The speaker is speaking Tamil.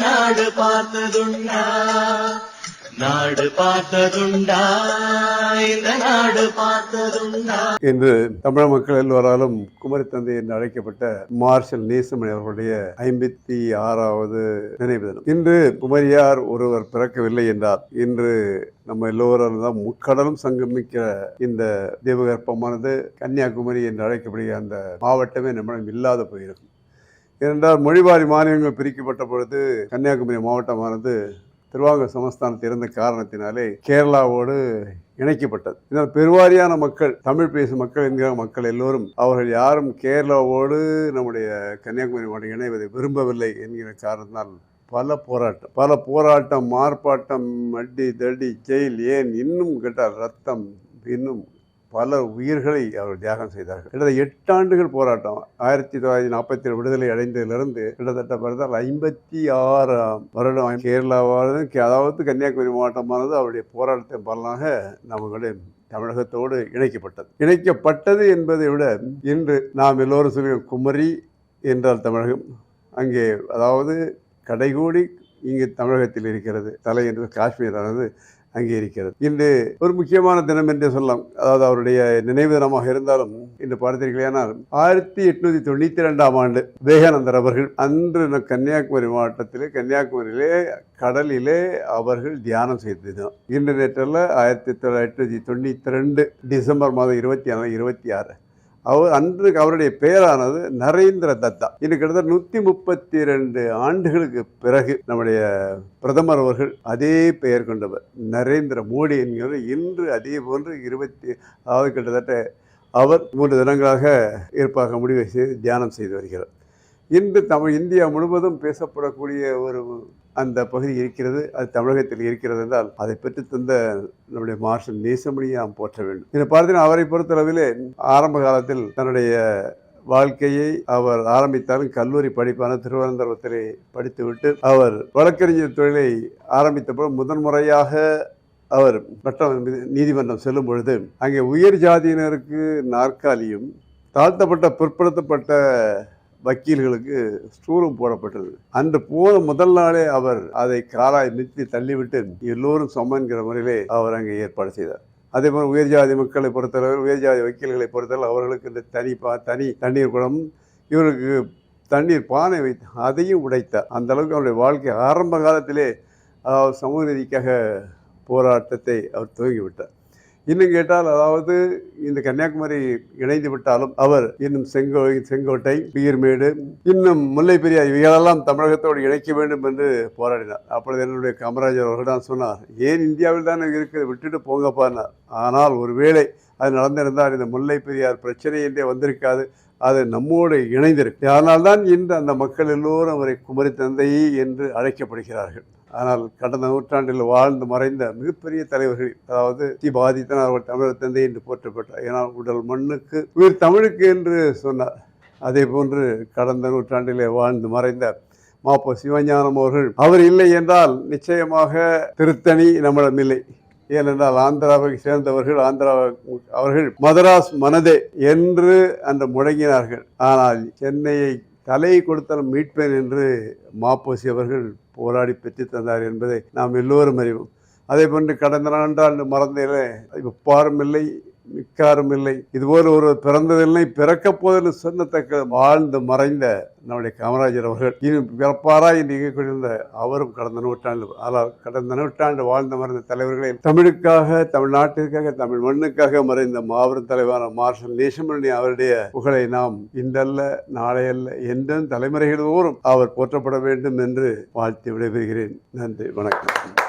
நாடு பார்த்ததுண்டா நாடு பார்த்ததுண்டா இந்த நாடு பார்த்ததுண்டா. இன்று தமிழ் மக்கள் எல்லோராலும் குமரி தந்தை என்று அழைக்கப்பட்ட மார்ஷல் நேசமணி அவர்களுடைய ஐம்பத்தி ஆறாவது நினைவு தினம். இன்று குமரியார் ஒருவர் பிறக்கவில்லை என்றார் இன்று நம்ம எல்லோரும் தான் முக்கடலும் சங்கமிக்கிற இந்த தீபகற்பமானது கன்னியாகுமரி என்று அழைக்கப்படுகிற அந்த மாவட்டமே நம்மிடம் இல்லாத போயிருக்கும். ஏனென்றால் மொழிவாரி மாநிலங்கள் பிரிக்கப்பட்ட பொழுது கன்னியாகுமரி மாவட்டமானது திருவாங்கூர் சமஸ்தானத்தில் இருந்த காரணத்தினாலே கேரளாவோடு இணைக்கப்பட்டது. இதனால் பெருவாரியான மக்கள் தமிழ் பேசும் மக்கள் என்கிற மக்கள் எல்லோரும் அவர்கள் யாரும் கேரளாவோடு நம்முடைய கன்னியாகுமரி மாவட்டம் இணைவதை விரும்பவில்லை என்கிற காரணத்தினால் பல போராட்டம் பல போராட்டம் மார்ப்பாட்டம் அடி தடி ஜெயில் ஏன் இன்னும் கேட்டால் ரத்தம் இன்னும் பல உயிர்களை அவர் தியாகம் செய்தார்கள். கிட்டத்தட்ட எட்டு ஆண்டுகள் போராட்டம். ஆயிரத்தி தொள்ளாயிரத்தி நாற்பத்தி ஏழு விடுதலை அடைந்ததிலிருந்து கிட்டத்தட்ட பார்த்தால் ஐம்பத்தி ஆறாம் வருடம் கேரளாவானது அதாவது கன்னியாகுமரி மாவட்டமானது அவருடைய போராட்டத்தின் பலனாக நம்மளுடைய தமிழகத்தோடு இணைக்கப்பட்டது. இணைக்கப்பட்டது என்பதை விட இன்று நாம் எல்லோரும் சொல்லுவோம் குமரி என்றால் தமிழகம். அங்கே அதாவது கடைகோடி இங்கு தமிழகத்தில் இருக்கிறது. தலை என்று காஷ்மீரானது. அங்கே இருக்கிறது இன்று ஒரு முக்கியமான தினம் என்றே சொல்லலாம். அதாவது அவருடைய நினைவு தினமாக இருந்தாலும் இன்று பார்த்தீர்களேனால் ஆயிரத்தி எட்நூத்தி தொண்ணூத்தி ரெண்டாம் ஆண்டு விவேகானந்தர் அவர்கள் அன்று நம் கன்னியாகுமரி மாவட்டத்திலே கன்னியாகுமரியிலே கடலிலே அவர்கள் தியானம் செய்தது இன்று நேற்றில் ஆயிரத்தி தொள்ளாயிரத்தி தொண்ணூத்தி ரெண்டு டிசம்பர் மாதம் இருபத்தி ஆறு இருபத்தி ஆறு. அவர் அன்று அவருடைய பெயரானது நரேந்திர தத்தா. இது கிட்டத்தட்ட நூற்றி முப்பத்தி ரெண்டு ஆண்டுகளுக்கு பிறகு நம்முடைய பிரதமர் அவர்கள் அதே பெயர் கொண்டவர். நரேந்திர மோடி என்கிறவர் இன்று அதே போன்று இருபத்தி அதாவது கிட்டத்தட்ட அவர் மூன்று தினங்களாக ஏற்பாக முடிவு செய்து தியானம் செய்து வருகிறார். இன்று தமிழ் இந்தியா முழுவதும் பேசப்படக்கூடிய ஒரு அந்த பகுதி இருக்கிறது அது தமிழகத்தில் இருக்கிறது என்றால் அதை பெற்று தந்த நம்முடைய மார்ஷல் நேசமணியை நாம் போற்ற வேண்டும். இதை பார்த்தீங்கன்னா அவரை பொறுத்தளவிலே ஆரம்ப காலத்தில் தன்னுடைய வாழ்க்கையை அவர் ஆரம்பித்தாலும் கல்லூரி படிப்பான திருவனந்தபுரத்திலே படித்துவிட்டு அவர் வழக்கறிஞர் தொழிலை ஆரம்பித்தபோது முதன்முறையாக அவர் சட்டம் நீதிமன்றம் செல்லும் பொழுது அங்கே உயர் ஜாதியினருக்கு நாற்காலியும் தாழ்த்தப்பட்ட பிற்படுத்தப்பட்ட வக்கீல்களுக்கு ஸ்டூலும் போடப்பட்டது. அந்த போன முதல் நாளே அவர் அதை காலாய் மித்தி தள்ளிவிட்டு எல்லோரும் சமன்கிற முறையிலே அவர் அங்கே ஏற்பாடு செய்தார். அதே போல் உயர்ஜாதி மக்களை பொறுத்தளவு உயர்ஜாதி வக்கீல்களை பொறுத்தளவு அவர்களுக்கு இந்த தனி பா தனி தண்ணீர் குடம் இவருக்கு தண்ணீர் பானை வைத்து அதையும் உடைத்தார். அந்த அளவுக்கு அவருடைய வாழ்க்கை ஆரம்ப காலத்திலே சமூக நீதிக்காக போராட்டத்தை அவர் துவங்கிவிட்டார் இன்னும் கேட்டால் அதாவது இந்த கன்னியாகுமரி இணைந்து விட்டாலும் அவர் இன்னும் செங்கோ செங்கோட்டை பீர்மேடு இன்னும் முல்லை பெரியார் இவைகளெல்லாம் தமிழகத்தோடு இணைக்க வேண்டும் என்று போராடினார். அப்பொழுது என்னுடைய காமராஜர் அவர்கள் தான் சொன்னார் ஏன் இந்தியாவில் தான் இருக்கிறது விட்டுட்டு போங்கப்பான்னார் ஆனால் ஒருவேளை அது நடந்திருந்தால் இந்த முல்லை பெரியார் பிரச்சனை என்றே வந்திருக்காது. அது நம்மோடு இணைந்திருக்கு அதனால்தான் இன்று அந்த மக்கள் எல்லோரும் அவரை குமரி தந்தை என்று அழைக்கப்படுகிறார்கள். ஆனால் கடந்த நூற்றாண்டில் வாழ்ந்து மறைந்த மிகப்பெரிய தலைவர்கள் அதாவது தி பாதித்தன் அவர்கள் தமிழர் தந்தை என்று போற்றப்பட்டார். ஏனால் உடல் மண்ணுக்கு உயிர் தமிழுக்கு என்று சொன்னார். அதே போன்று கடந்த நூற்றாண்டிலே வாழ்ந்து மறைந்த மாப்போ சிவஞானம் அவர்கள் அவர் இல்லை என்றால் நிச்சயமாக திருத்தணி நம்மிடம் இல்லை. ஏனென்றால் ஆந்திராவை சேர்ந்தவர்கள் ஆந்திரா அவர்கள் மதராஸ் மனதே என்று அந்த முழங்கினார்கள். ஆனால் சென்னையை தலையை கொடுத்தாலும் மீட்பேன் என்று மாப்போசி அவர்கள் போராடி பெற்று தந்தார் என்பதை நாம் எல்லோரும் அறிவோம். அதே போன்று கடந்த ஆண்டாண்டு மறந்ததில் இப்போ பாரமில்லை மிக்காரும் இல்லை. இதுபோல் ஒரு பிறந்ததில்லை பிறக்க போதில் சொன்னத்தக்க வாழ்ந்து மறைந்த நம்முடைய காமராஜர் அவர்கள் இனி பிறப்பாரா என்று இயங்கிக்கொண்டிருந்த அவரும் கடந்த நூற்றாண்டு ஆனால் கடந்த நூற்றாண்டு வாழ்ந்து மறைந்த தலைவர்களை தமிழுக்காக தமிழ்நாட்டிற்காக தமிழ் மண்ணுக்காக மறைந்த மாபெரும் தலைவரான மார்ஷல் நேசமணி அவருடைய புகழை நாம் இன்றல்ல நாளையல்ல என்றும் தலைமுறைகள் தோறும் அவர் போற்றப்பட வேண்டும் என்று வாழ்த்து விடைபெறுகிறேன். நன்றி வணக்கம்.